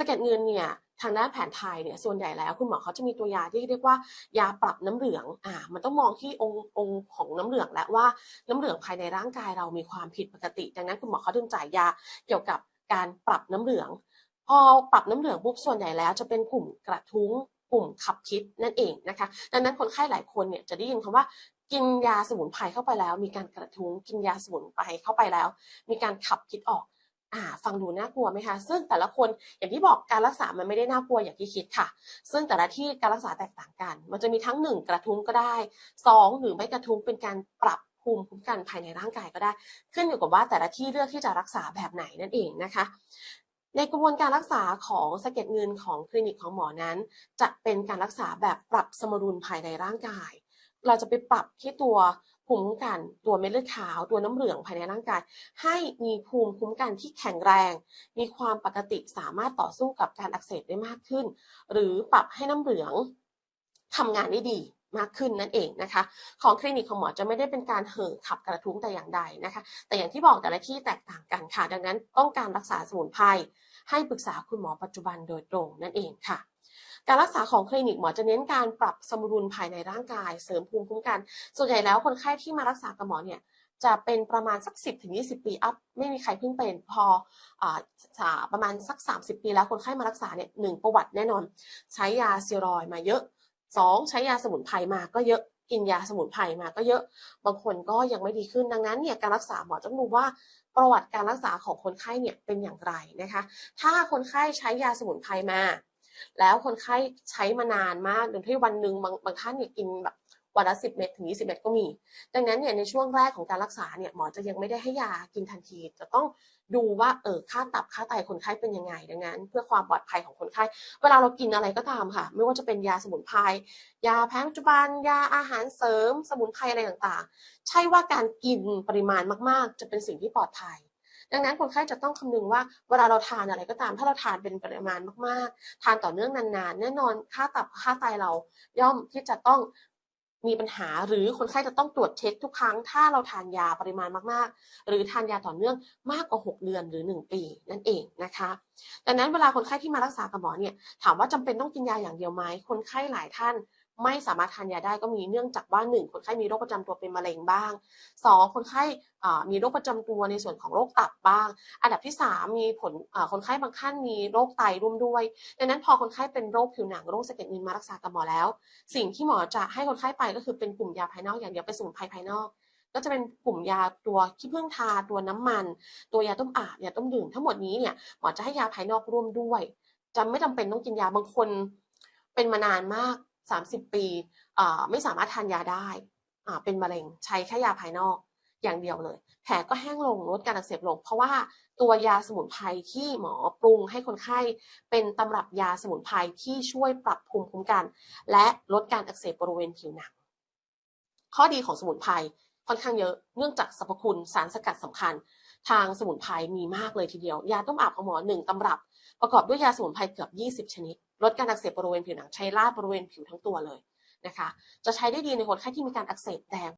สะเก็ดเงินเนี่ยทางด้านแผนไทยเนี่ยส่วนใหญ่แล้วคุณหมอเขาจะมีตัวยาที่เรียกว่ายาปรับน้ำเหลืองอ่ามันต้องมองที่องค์องค์ของน้ำเหลืองและว่าน้ำเหลืองภายในร่างกายเรามีความผิดปกติ ดังนั้นคุณหมอเขาจึงจ่ายยาเกี่ยวกับการปรับน้ำเหลือง พอปรับน้ำเหลืองปุ๊บส่วนใหญ่แล้วจะเป็นกลุ่มกระทุ้งกลุ่มขับพิษนั่นเองนะคะ ดังนั้นคนไข้หลายคนเนี่ยจะได้ยินคำว่ากินยาสมุนไพรเข้าไปแล้ว มีการกระทุ้งกินยาสมุนไพรเข้าไปแล้ว มีการขับพิษออก อ่าฟังดูน่ากลัวไหมคะ ซึ่งแต่ละคนอย่างที่บอกการรักษามันไม่ได้น่ากลัวอย่างที่คิดค่ะ ซึ่งแต่ละที่การรักษาแตกต่างกัน มันจะมีทั้งหนึ่งกระทุ้งก็ได้สองหรือไม่กระทุ้งเป็นการปรับภูมิคุ้มกันภายในร่างกายก็ได้ ขึ้นอยู่กับว่าแต่ละที่เลือกที่จะรักษาแบบไหนนั่นเองนะคะ ในกระบวนการรักษาของสะเก็ดเงินของคลินิกของหมอนั้น จะเป็นการรักษาแบบปรับสมดุลภายในร่างกาย เราจะไปปรับที่ตัว ภูมิคุ้มกันตัวเม็ดเลือดขาวตัวน้ำเหลืองภายในร่างกาย ให้มีภูมิคุ้มกันที่แข็งแรง มีความปกติสามารถต่อสู้กับการอักเสบได้มากขึ้น หรือปรับให้น้ำเหลืองทำงานได้ดีมากขึ้นนั่นเองนะคะ ของคลินิกของหมอจะไม่ได้เป็นการเห่อขับกระทุ้งแต่อย่างใดนะคะ แต่อย่างที่บอกแต่ละที่แตกต่างกันค่ะ ดังนั้นต้องการรักษาสมุนไพรให้ปรึกษาคุณหมอปัจจุบันโดยตรงนั่นเองค่ะ การรักษาของคลินิกหมอจะเน้นการปรับสมดุลภายในร่างกาย เสริมภูมิคุ้มกัน ส่วนใหญ่แล้วคนไข้ที่มารักษากับหมอเนี่ยจะเป็นประมาณสัก 10ถึง20 ปีอัพไม่มีใครเพิ่งเป็นพออาประมาณสัก 30 ปีแล้วคนไข้มารักษาเนี่ยหนึ่งประวัติแน่นอน ใช้ยาเซีรอยมาเยอะสองใช้ยาสมุนไพรมาก็เยอะกินยาสมุนไพรมาก็เยอะบางคนก็ยังไม่ดีขึ้นดังนั้นเนี่ยการรักษาหมอต้องดูว่าประวัติการรักษาของคนไข้เนี่ยเป็นอย่างไรนะคะ ถ้าคนไข้ใช้ยาสมุนไพรมา แล้วคนไข้ใช้มานานมากจนที่วันหนึ่งบางบางท่านเนี่ยกินแบบวันละสิบเม็ดถึงยี่สิบเม็ดก็มี ดังนั้นเนี่ยในช่วงแรกของการรักษาเนี่ยหมอจะยังไม่ได้ให้ยากินทันที จะต้องดูว่าเออค่าตับค่าไตคนไข้เป็นยังไง ดังนั้น เพื่อความปลอดภัยของคนไข้ เวลาเรากินอะไรก็ตามค่ะ ไม่ว่าจะเป็นยาสมุนไพรยาแผนปัจจุบันยาอาหารเสริม สมุนไพรอะไรต่างๆ ใช่ว่าการกินปริมาณมากๆ จะเป็นสิ่งที่ปลอดภัย ดังนั้นคนไข้จะต้องคำนึงว่าเวลาเราทานอะไรก็ตาม ถ้าเราทานเป็นปริมาณมากๆ ทานต่อเนื่องนานๆ แน่นอนค่าตับค่าไตเราย่อมที่จะต้องมีปัญหาหรือคนไข้จะต้องตรวจเช็คทุกครั้ง ถ้าเราทานยาปริมาณมากๆ หรือทานยาต่อเนื่องมากกว่า 6 เดือนหรือ 1 ปีนั่นเองนะคะดังนั้นเวลาคนไข้ที่มารักษากับหมอเนี่ยถามว่าจำเป็นต้องกินยาอย่างเดียวไหมคนไข้หลายท่าน ไม่สามารถทานยาได้ก็มีเนื่องจากว่าหนึ่งคนไข้มีโรคประจำตัวเป็นมะเร็งบ้างสองคนไข้มีโรคประจำตัวในส่วนของโรคตับบ้าง อันดับที่สามมีผลคนไข้บางท่านมีโรคไตร่วมด้วย ดังนั้นพอคนไข้เป็นโรคผิวหนังโรคสะเก็ดเงินมารักษากับหมอแล้ว สิ่งที่หมอจะให้คนไข้ไปก็คือเป็นกลุ่มยาภายนอกอย่างเดียวเป็นสมุนไพรภายนอกก็จะเป็นกลุ่มยาตัวขี้ผึ้งทาตัวน้ำมัน ตัวยาต้มอาบยาต้มดื่มทั้งหมดนี้เนี่ยหมอจะให้ยาภายนอกร่วมด้วยจะไม่จำเป็นต้องกินยาบางคนเป็นมานานมาก 30 ปีไม่สามารถทานยาได้เป็นมะเร็งใช้แค่ยาภายนอกอย่างเดียวเลย แผลก็แห้งลงลดการอักเสบลง เพราะว่าตัวยาสมุนไพรที่หมอปรุงให้คนไข้เป็นตำรับยาสมุนไพรที่ช่วยปรับภูมิคุ้มกัน และลดการอักเสบบริเวณผิวหนัง ข้อดีของสมุนไพรค่อนข้างเยอะเนื่องจากสรรพคุณสารสกัดสำคัญ ทางสมุนไพรมีมากเลยทีเดียว ยาต้มอาบของหมอหนึ่งตำรับ ประกอบด้วยยาสมุนไพรเกือบ 20 ชนิด ลดการอักเสบบริเวณผิวหนังใช้ลาดบริเวณผิวทั้งตัวเลยนะคะ จะใช้ได้ดีในคนไข้ที่มีการอักเสบแดง